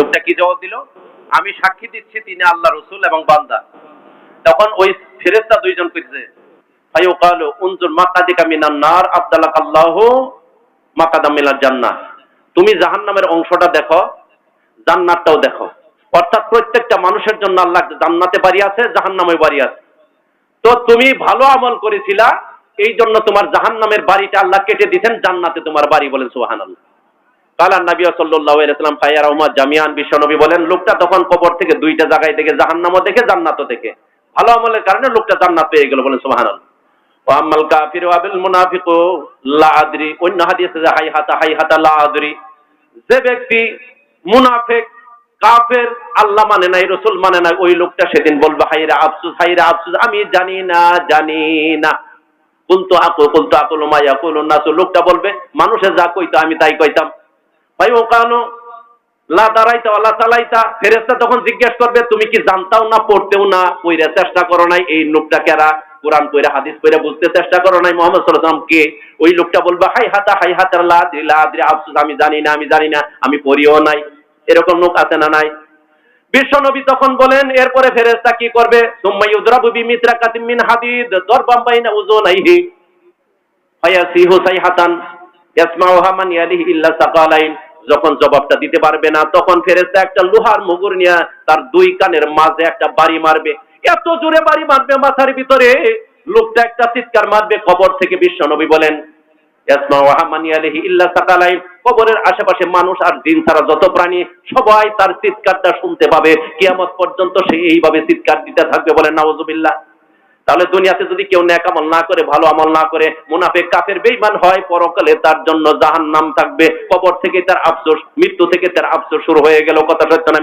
লোকটা কি জবাব দিল? আমি সাক্ষী দিচ্ছি তিনি আল্লাহ রসুল এবং বান্দা। তখন ওই ফেরেস্তা দুইজন কইছে মাকাদিকা নার তুমি জাহান্নামের অংশটা দেখো, জান্নাতটাও দেখো। অর্থাৎ প্রত্যেকটা মানুষের জন্য আল্লাহ জান্নাতে বাড়ি আছে, জাহান্নামে বাড়ি আছে। তো তুমি ভালো আমল করেছিলা এই জন্য তোমার জাহান্নামের বাড়িটা আল্লাহ কেটে দিতেন, জান্নাতে তোমার বাড়ি বলেন সুবহানাল্লাহ। কালা উমার জামিয়ান বিশ্বনবী বলেন, লোকটা তখন কবর থেকে দুইটা জায়গায় জাহান্নামও দেখে ভালো আমলের কারণে লোকটা জান্নাত পেয়ে গেল বলেন কাফির মুনাফিকু অন্য হাদিসে যে হাই হাতা হাই হাতা যে ব্যক্তি কাফের, আল্লাহ মানে নাই, রসুল মানে নাই, ওই লোকটা সেদিন বলবে, হাইরা আফসুস হাইরা আফসুস, আমি জানি না জানি না। কুলতু আকু কুলতু আকুল মা ইয়াকুলুন নাসু লোকটা বলবে, মানুষে যা কইতো আমি তাই কইতাম। ভাই, ও কানো? লা দাঁড়াইতা, আল্লাহ তালাইতা ফেরেস্তা তখন জিজ্ঞেস করবে, তুমি কি জানতাও না, পড়তেও না কইরা চেষ্টা করো নাই? এই লোকটা কেরা কোরআন কইরা হাদিস কইরা বুঝতে চেষ্টা করো নাই। মোহাম্মদ সাল্লাল্লাহু কে? ওই লোকটা বলবে, হাই হাতা হাই হাতা, লা আদরি লা আদরি, আফসোস, আমি জানি না, আমি জানি না, আমি পড়িও নাই। এরকম লোক আছে না নাই? বিশ্ব বিশ্বনবী তখন বলেন, এরপরে ফেরেশতা কি করবে? সুম্মা ইউদরাবু বিমিত্রাকাতিম মিন হাদিদ, দরবাম বাইনা উযুনাইহি। ফায়াসিহু সাইহাতান, ইয়াসমাউহা মান ইয়ালিহি ইল্লা সাকালাইন। যখন জবাবটা দিতে পারবে না, তখন ফেরেশতা একটা লোহার মুগুর নিয়ে তার দুই কানের মাঝে একটা বাড়ি মারবে। এত জোরে বাড়ি মারবে মাথার ভিতরে। লোকটা একটা চিৎকার মারবে, কবর থেকে বলেন ইয়ালিহি ইল্লা সাকালাইন কবরের আশেপাশে মানুষ আর জিন ছাড়া যত প্রাণী, সবাই তার চিৎকারটা শুনতে পাবে। কিয়ামত পর্যন্ত সে এইভাবে চিৎকার দিতে থাকবে বলেন নাউজুবিল্লাহ। তাহলে দুনিয়াতে যদি কেউ ন্যাক আমল না করে, ভালো আমল না করে, মুনাফেক, কাফের বেইমান হয়, পরকালে তার জন্য জাহান নাম থাকবে কবর থেকে তার আফসোস, মৃত্যু থেকে তার আফসোস শুরু হয়ে গেল কথা সত্য না?